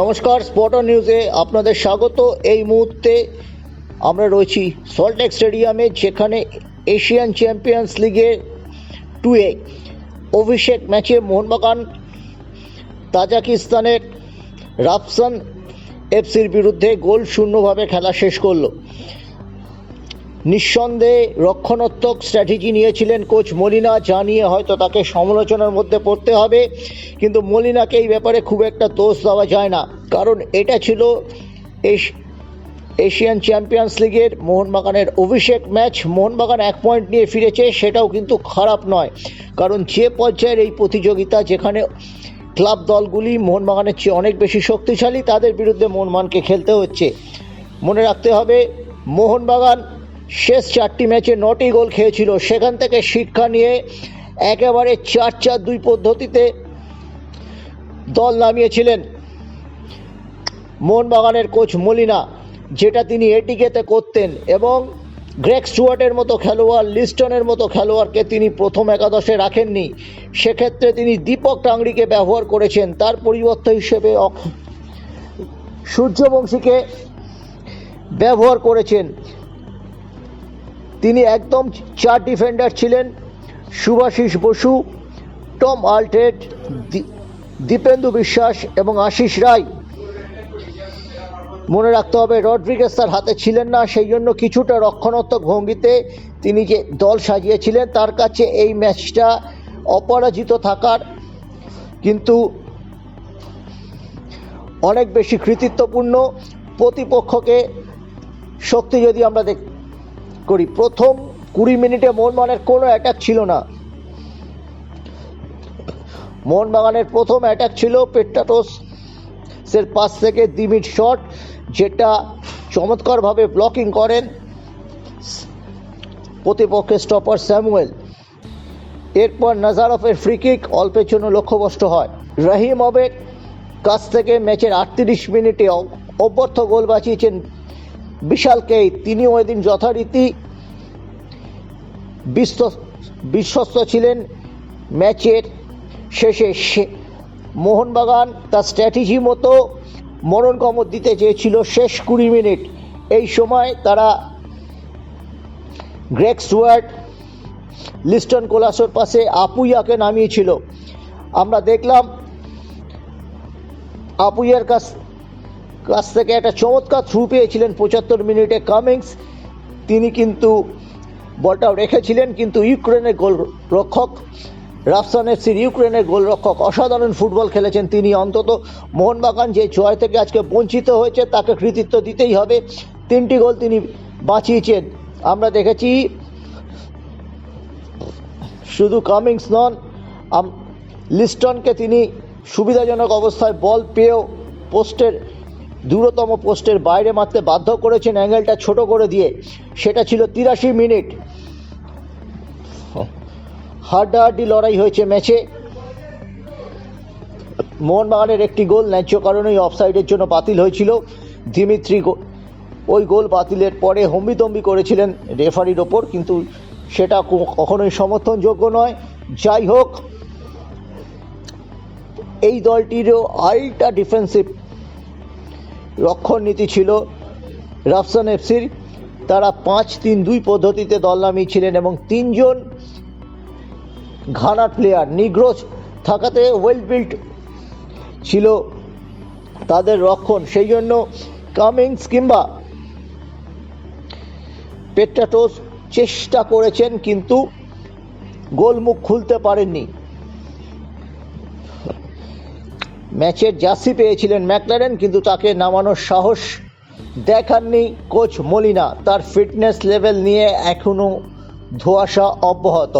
নমস্কার স্পটন নিউজে আপনাদের স্বাগত। এই মুহূর্তে আমরা রয়েছি সল্টলেক স্টেডিয়ামে যেখানে এশিয়ান চ্যাম্পিয়ন্স লিগে টুয়ে অভিষেক ম্যাচে মোহনবাগান, তাজাকিস্তানের রাফসান এফসির বিরুদ্ধে গোল শূন্যভাবে খেলা শেষ করল। নিঃসন্দেহে রক্ষণাত্মক স্ট্র্যাটেজি নিয়েছিলেন কোচ মলিনা, যা নিয়ে হয়তো তাকে সমালোচনার মধ্যে পড়তে হবে। কিন্তু মলিনাকে এই ব্যাপারে খুব একটা দোষ দেওয়া যায় না। কারণ এটা ছিল এশ- এশিয়ান চ্যাম্পিয়ন্স লিগের মোহনবাগানের অভিষেক ম্যাচ। মোহনবাগান এক পয়েন্ট নিয়ে ফিরেছে, সেটাও কিন্তু খারাপ নয়। কারণ যে পর্যায়ের এই প্রতিযোগিতা যেখানে ক্লাব দলগুলি মোহনবাগানের চেয়ে অনেক বেশি শক্তিশালী, তাদের বিরুদ্ধে মোহনবাগানকে খেলতে হচ্ছে। মনে রাখতে হবে, মোহনবাগান শেষ চারটি ম্যাচে নটি গোল খেয়েছিল। সেখান থেকে শিক্ষা নিয়ে একেবারে চার চার দুই পদ্ধতিতে দল নামিয়েছিলেন মোহনবাগানের কোচ মলিনা, যেটা তিনি এটিকেতে করতেন এবং গ্রেক স্টুয়ার্টের মতো খেলোয়াড়, লিস্টনের মতো খেলোয়াড়কে তিনি প্রথম একাদশে রাখেননি। সেক্ষেত্রে তিনি দীপক টাংরিকে ব্যবহার করেছেন। তার পরিবর্তে হিসেবে সূর্যবংশীকে ব্যবহার করেছেন। তিনি একদম চার ডিফেন্ডার ছিলেন সুভাষিস বসু, টম আলটেড দীপেন্দু বিশ্বাস এবং আশিস রায়। মনে রাখতে হবে রড্রিগেস তার হাতে ছিলেন না, সেই জন্য কিছুটা রক্ষণাত্মক ভঙ্গিতে তিনি যে দল সাজিয়েছিলেন, তার কাছে এই ম্যাচটা অপরাজিত থাকার কিন্তু অনেক বেশি কৃতিত্বপূর্ণ। প্রতিপক্ষকে শক্তি যদি আমরা দেখ করি। প্রথম কুড়ি মিনিটে মোহনবাগানের কোনো অ্যাটাক ছিল না। মোহনবাগানের প্রথম অ্যাটাক ছিল পেট্টাটোস সের পাশ থেকে দিমিট শট যেটা চমৎকারভাবে ব্লকিং করেন প্রতিপক্ষের স্টপার স্যামুয়েল। এরপর নাজারফের ফ্রি কিক অল্পের জন্য লক্ষ্যভ্রষ্ট হয়। রহিম অবের কাছ থেকে ম্যাচের আটত্রিশ মিনিটে অব্যর্থ গোল বাঁচিয়েছেন বিশালকে তিনি ওই দিন যথারীতি বিশ্বস্ত বিশ্বস্ত ছিলেন ম্যাচের শেষে মোহনবাগান তার স্ট্র্যাটেজি মতো মরণ কমর দিতে চেয়েছিল শেষ কুড়ি মিনিট। এই সময় তারা গ্রেক স্টুয়ার্ট, লিস্টন কোলাসোর পাশে আপুইয়াকে নামিয়েছিল। আমরা দেখলাম আপুইয়ার কাছ কাছ থেকে একটা চমৎকার থ্রু পেয়েছিলেন পঁচাত্তর মিনিটে কামিংস তিনি কিন্তু বলটাও রেখেছিলেন, কিন্তু ইউক্রেনের গোল রক্ষক রাফসান এফসির ইউক্রেনের গোলরক্ষক অসাধারণ ফুটবল খেলেছেন তিনি অন্তত। মোহনবাগান যে জয় থেকে আজকে বঞ্চিত হয়েছে, তাকে কৃতিত্ব দিতেই হবে। তিনটি গোল তিনি বাঁচিয়েছেন। আমরা দেখেছি শুধু কামিংস নন লিস্টনকে তিনি সুবিধাজনক অবস্থায় বল পেয়েও পোস্টের দূরতম পোস্টের বাইরে মারতে বাধ্য করেছেন অ্যাঙ্গেলটা ছোট করে দিয়ে। সেটা ছিল তিরাশি মিনিট। হাড্ডাহাড্ডি লড়াই হয়েছে ম্যাচে। মোহনবাগানের একটি গোল ন্যায্য কারণেই অফসাইডের জন্য বাতিল হয়েছিল। দিমিত্রি ওই গোল বাতিলের পরে হম্বিতম্বি করেছিলেন রেফারির ওপর, কিন্তু সেটা কখনোই সমর্থনযোগ্য নয়। যাই হোক, এই দলটিরও আরেকটা ডিফেন্সিভ রক্ষণ নীতি ছিল রাফসান এফসির। তারা পাঁচ তিন দুই পদ্ধতিতে দল নামিয়েছিলেন এবং তিনজন ঘানার প্লেয়ার নিগ্রোজ থাকাতে ওয়েল বিল্ট ছিল তাদের রক্ষণ। সেই জন্য কামিংস কিংবা পেট্রাটোস চেষ্টা করেছেন, কিন্তু গোলমুখ খুলতে পারেননি। ম্যাচের জার্সি পেয়েছিলেন ম্যাকলারেন, কিন্তু তাকে নামানোর সাহস দেখাননি কোচ মলিনা। তার ফিটনেস লেভেল নিয়ে এখনও ধোয়াশা অব্যাহত।